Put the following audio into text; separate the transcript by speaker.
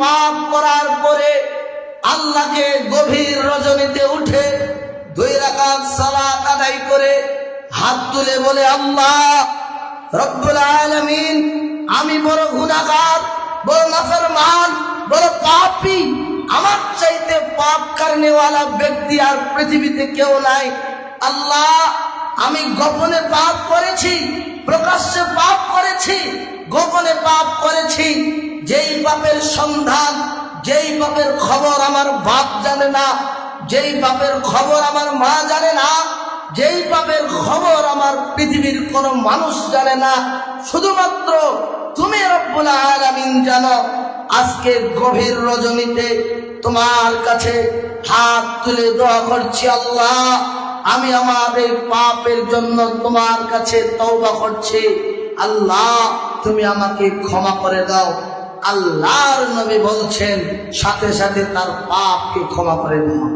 Speaker 1: পাপ করার পরে আল্লাহকে গভীর রজনীতে উঠে দুই রাকাত সালাত আদায় করে হাত তুলে বলে, আল্লাহ, রব্বুল আলামিন, আমি বড় গুনাহগার, বড় নাফরমান, বড় পাপী। আমার চাইতে পাপ কারণেওয়ালা ব্যক্তি আর পৃথিবীতে কেউ নাই। আল্লাহ, আমি গোপনে পাপ করেছি, প্রকাশ্যে পাপ করেছি। গোপনে পাপ করেছি পাপের সন্ধান, যেই বাপের খবর আমার বাপ জানে না, যেই বাপের খবর আমার মা জানে না, যেই বাপের খবর আমার পৃথিবীর কোনো মানুষ জানে না, শুধুমাত্র তুমি জানো, আজকে গভীর রজনীতে তোমার কাছে হাত তুলে দোয়া করছি আল্লাহ, আমি আমার এই পাপের জন্য তোমার কাছে তওবা করছি, আল্লাহ তুমি আমাকে ক্ষমা করে দাও। আল্লাহর নবী বলছেন সাথে সাথে তার পাপকে ক্ষমা করে দাও